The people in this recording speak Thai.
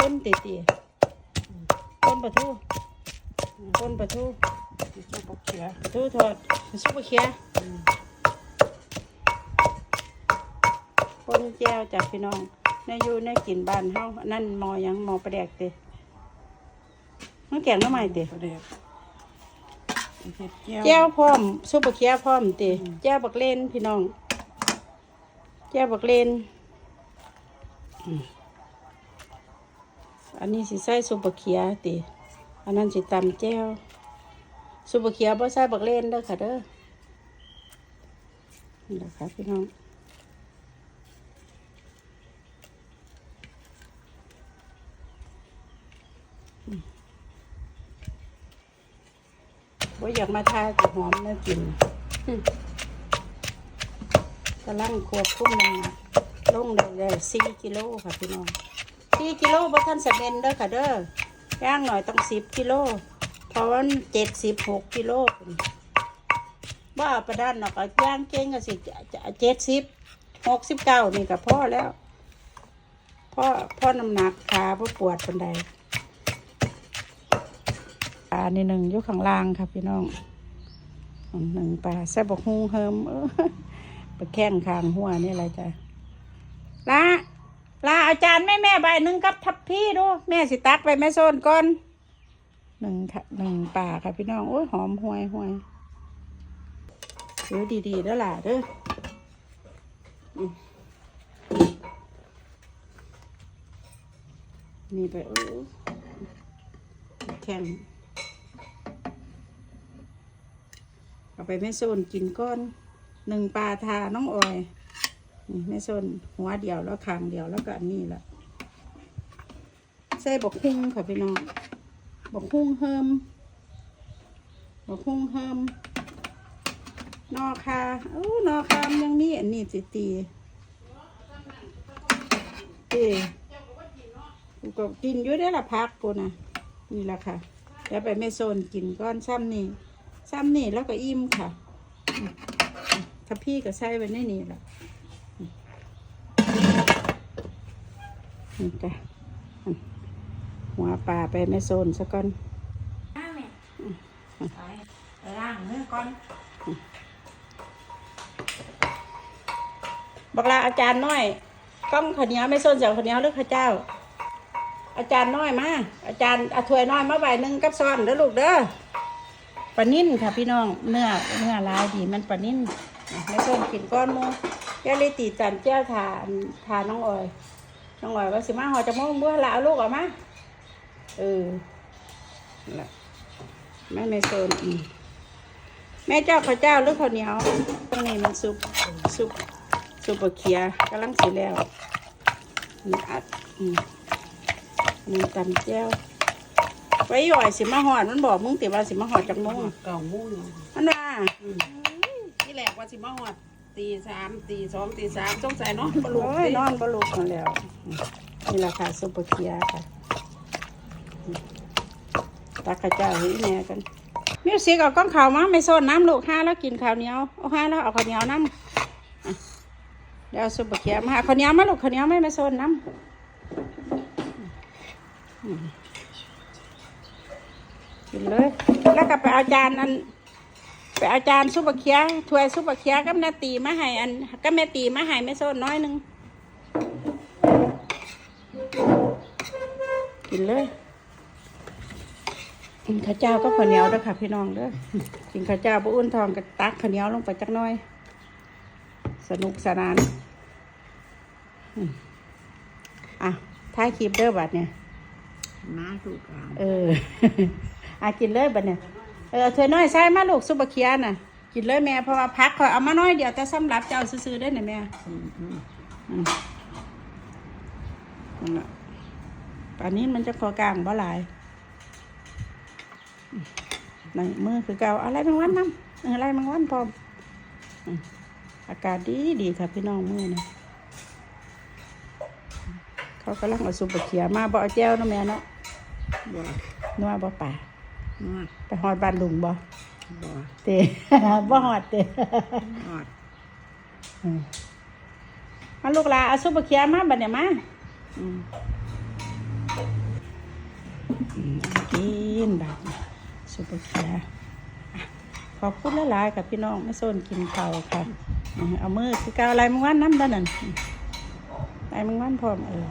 ต้นตีตีต้นปลาทูต้นปลาทูที่เจ้าปกเขียปลาทูทอดซุปเปอร์เคียต้นแก้วจากพี่น้องในอยู่ในกินบ้านเฮาอันนั่นหมอหยังหมอประแดกเตะมันแกงหน้ำใหม่เตะประเดี๋ยวเห็ดแก้วแก้วพร้อมซุปเปอร์เคียพร้อมเตะแก้วบักเลนพี่น้องแก้วบักเลน อันนี้สิใส่ซุปเปอร์เคียตะอันนั้นสิตำแก้วซุปเปอร์เคียบ่ใส่บักเลนเด้อค่ะเด้อนี่แหละค่ะพี่น้องว่าอยากมาทายกับหอมน่ากินอืมกำลังควบคุมน้ำหนักลงได้ได้สี่กิโลค่ะพี่น้อง สี่กิโลบ่ทันสะเบนเด้อค่ะเด้อย่างหน่อยต้องสิบกิโลเพราะว่าเจ็ดสิบหกกิโลว่าประดานหนอกเอาย่างเก่งก็สิเจ็ดสิบหกสิบเก้านี่ก็พ่อแล้วพ่อพ่อน้ำหนักขาพ่ปวดปันใดปลาในหนึ่งอยู่ข้างล่างครับพี่น้องหนึ่งปลาแซ่บกฮุงเฮิมเออไปแข้งคางหัวนี่อะไรจ้ะลาาอาจารย์แม่แม่ใบหนึ่งกับทับพี่ดูแม่สิตักไปแม่โซนก่อนหนึ่งค่ะหนึ่งปลาครับพี่น้องโอ้ยหอมห่วยห่วยเดี๋ยวดีๆแล้วล่ะเด้อนี่ไปโอ้แข็งเอาไปแม่โซนกินก้อนหนึ่งปลาทาน้องออย นี่แม่โซนหัวเดียวแล้วคางเดียวแล้วก็อันนี้ละใส่บกฮุ้งค่ะพี่น้องบกฮุ้งเฮิมบกฮุ้งเฮิมนอคาโอ้นอคามยังมีอันนี้สิตีตีกูก็กินอยู่ได้ละพักกูนะนี่ละค่ะเดี๋ยวไปแม่โซนกินก้อนซ้ำนี่ซ้ำนี่แล้วก็อิ่มค่ะถ้าพี่ก็ใส่ไว้ในนี่แหละอืม นี่จ้ะอืมหัวปลาไปแม่โซนซะก่อนไปล้างมือก่อนบอกลาอาจารย์น้อยกล้องข้าวเหนียวแม่โซนเสียวข้าวเหนียวหรือข้าวเจ้า อาจารย์น้อยมาอาจารย์เอาถ้วยน้อยมาใบหนึ่งกับซ้อนเด้อลูกเด้อปลานิ่นค่ะพี่น้องเนื้อเนื้อลายดีมันปลานิ่นอะแม่โซนกินก้อนหมูแก้วเลยตีจันแก้วทานทานน้องออย น้องออยว่าสิมาหอจะมองเบื่อละเอาลูกออกมาเออนั่นล่ะแม่แม่โซนอืมแม่เจ้าข้าวเจ้าหรือข้าวเหนียวตรงนี้มันซุปซุปซุปบะเขียกำลังสีแล้วนี่อัดอืมนี่ตำแก้วไว้หย่อยสิมาหอดมันบอกมึงติว่าสิมาหอดจังมงเก่ามุ่งมันว่าที่แรกว่าสิมาหอด ตีสามตีสองตีสามสงสัยนอนบลุกโอ้ยนอนบลุกมาแล้วอืมนี่แหละค่ะซุปบะเขียค่ะอืมตักข้าวเจ้าให้แม่กันมิวสิกเอาก้องข่าวมาไม่โซนน้ำลูกห้าแล้วกินข้าวเหนียวเอาห้าแล้วเอาข้าวเหนียวน้ำอะเดี๋ยวเอาซุปบะเขียมาหาข้าวเหนียวมาลูกข้าวเหนียวไม่ไม่โซนน้ำอืมกินเลยแล้วก็ไปเอาจานอัน ไปเอาจานซุปบะเขียถ้วยซุปบะเขียกับแม่ตีมาให้อันก็แม่ตีมาให้ไม่โซนน้อยหนึงกินเลยกินข้าวเจ้าก็ข้าวเหนียวเด้อค่ะพี่น้องเด้อกินข้าวเจ้าบุอุ่นทองกับตักข้าวเหนียวลงไปจักหน้อย สนุกสนานอืมอะท้ายคลิปเด้อบัดเนี่ยน้าถูกกลางเอออะกินเลยบัดเนี่ย เออเธอน้อยใส่มาลูกซุปเปอร์เคียน่ะ กินเลยแม่เพราะว่าพักคอยเอามาน้อยเดียวแต่สำหรับเจ้าซื้อๆได้อน่ะแม่อืมอืมอืมนั่นล่ะป่านนี้มันจะคอกลางบ่หลายอืมในมือคือเก่าอะไรบางวันน้ำเอออะไรบางวันพร้อมอืมอากาศดีดีค่ะพี่น้องมือนะเขากำลังเอาซุปเปอร์เขียมาบ่เอาแจ้วเนาะแม่เนาะบ่นัวบ่ป่านวด ไปหอดบ้านลุงบ่บ่เตบ่หอดเตนวดอืมมาลูกหลาเอาซุปเปอร์เขียมาบัดเนี่ยมาอืมนแบบนี้ซุปเปอร์เขียอะขอบคุณหลายๆกับพี่น้องไม่ส้นกินข้าวค่ะอืมเอามือคือเกาอะไรมึงวันน้ำด้านนั้นไปมึงวันพร้อมเออ